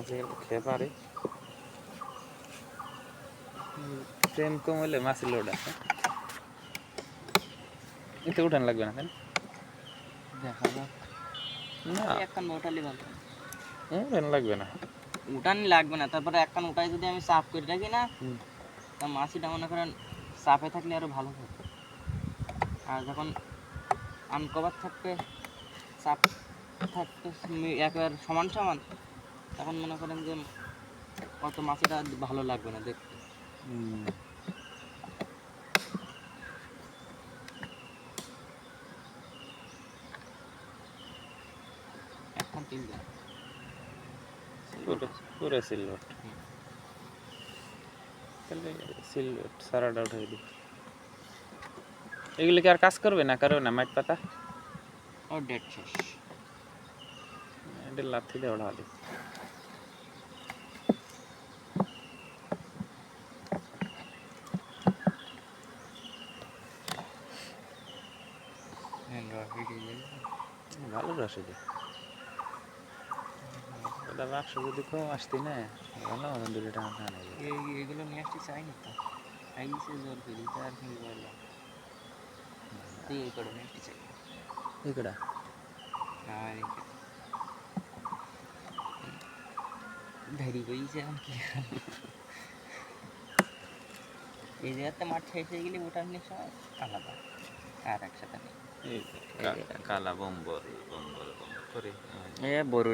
মাছে খেয়ে পারে। ট্রেন কম হলে মাছের লোড আছে। এতে উঠান লাগবে না তাই না? দেখা যাক। না। একখান উঠালি ভালো উঠান লাগবে না। উঠানি লাগবে না তারপরে একখান উঠাই যদি আমি সাফ করে রাখি না? তা মাছিটা মনে করেন সাফে থাকলে আরও ভালো থাকে আর যখন আনকভার থাকবে সাফ থাকবে মি- একেবারে সমান সমান তখন মনে করেন যে অত মাছিটা ভালো লাগবে না দেখতে। হুম। তিন দিন। পুরো সিলভার। তাহলে সিলভার সারাটা উঠাই দিই এগুলো কি আর কাজ করবে না করবে না মাইট পাতা? ও ডেট শেষ। এটা লাথি দিয়ে ওঠা দিই ভালো রস এটা ওটা বাক্স যদি কম আসতি না ভালো মতন দুটো টাকা এগুলো নিয়ে আসতে চাইনি তো। আইসে জোর করি তার কি বললাম তুই এই করে নিয়ে আসতে চাই। এগুলা আর ধরি বইছে এখন কি? এই জায়গাতে মাঠ হয়ে গেলে ওটার নিয়ে সময় আলাদা। আর একসাথে নেই। এই কালা বম্বর বম্বর করে এ বড়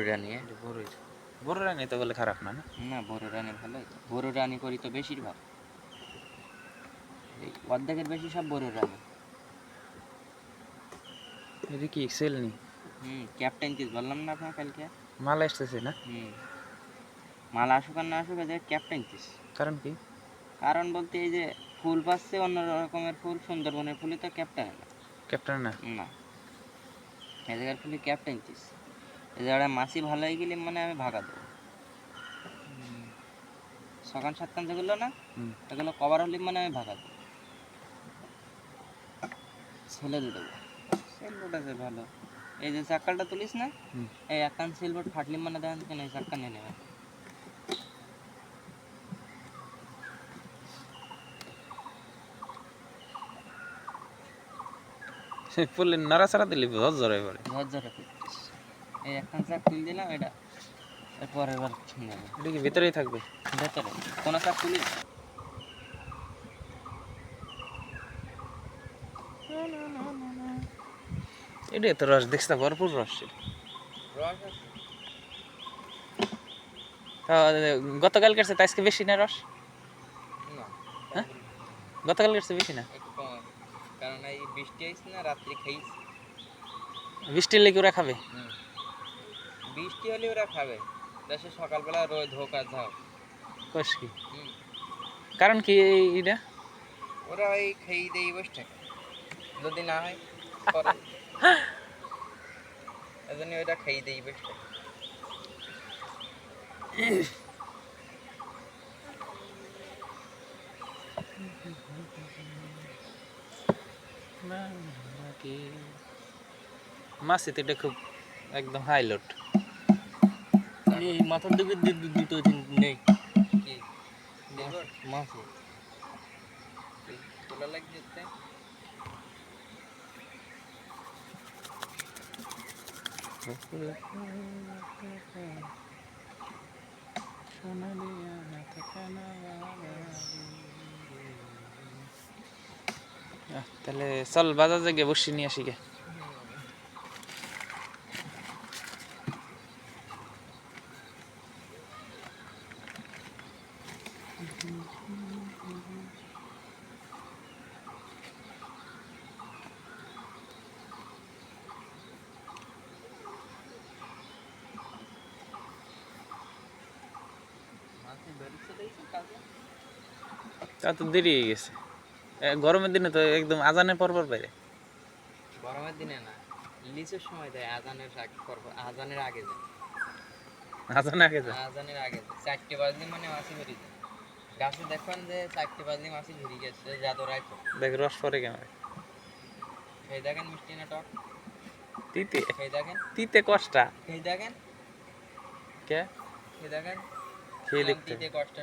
বড় রানি। তো বলে খারাপ না না? বড় রানি ভালোই। তো বড় রানি করি তো বেশিরভাগ। অর্ধেকের বেশি সব বড় রানি। এটা কি সেল নি? হুম ক্যাপ্টেন চিজ বললাম না আপনার কালকে? মাল আসতেছে না? হুম। মাল আসুক আর না আসুক এদের ক্যাপ্টেন চিজ কারণ কি? কারণ বলতে এই যে ফুল পাচ্ছে অন্য রকমের ফুল সুন্দরবনের ফুলে তো ক্যাপ্টেন না ক্যাপ্টেন না? না। এ জায়গার ফুলে ক্যাপ্টেন চিজ এ জায়গায় মাছি ভালো হয়ে গেলে মানে আমি ভাগা দেবো। সকাল সাতটান যেগুলো না এগুলো কভার হলে মানে আমি ভাগা দেবো। ছেলে দেবো। সেলবোর্ড আছে ভালো। এই যে চাক্কালটা তুলিস না এই একখান সেলবোর্ড ফাটলি মানে দেখেন কেন এই চাক্কা নিয়ে নেবে। ফুলে নাড়াচাড়া দিলি বহুত জোরে পড়ে। ঝর ঝরে এই একখান চাক তুলে দিলাম এটা এর পরের বার এটা কি ভিতরেই থাকবে? ভেতরে কোনো চাক তুলি এটা তো রস দেখছ না ভরপুর রস গতকাল কাটছে আজকে বেশি না রস? হ্যাঁ? গতকাল কাটছে বেশি না? কারণ এই বৃষ্টি আইছে না রাত্রি খাইছি। বৃষ্টির লেগে ওরা খাবে? বৃষ্টি হলে ওরা খাবে। দেশে সকালবেলা রোদ হোক আর ঝাও কষ কি। কারণ কি এটা ওরা ওই খেয়ে দেই বসে থাকে। যদি না হয় এজন্য ওটা খেয়ে দেই বসে থাকে। মাছ তো এটা খুব একদম হাইলোট এই মাথার দিকে দুটো নেই। মাছ তোলা লাগছে আহ, তাহলে চল বাজার জায়গায় বসে নিয়ে আসি গে। তা তো দেরি হয়ে গেছে। গরমের দিনে তো একদম আজানে পরপর বাইরে। গরমের দিনে না লিচুর সময় দেয় আজানের আগে পর- আজানের আগে যায়। আজানে আগে যা আজানের আগে যায়। চারটে বাজলে মানে মাছি বেরিয়ে যায়। গাছে দেখবেন যে চারটে বাজলে মাছি ঘুরে গেছে জাদু রাখো দেখ রস পরে কেমন খেয়ে দেখেন মিষ্টি না টক? তিতে? খেয়ে দেখেন? তিতে কষ্টা? খেয়ে দেখেন? কে? খেয়ে দেখেন? খেয়ে দেখতে। দিয়ে কষ্ট।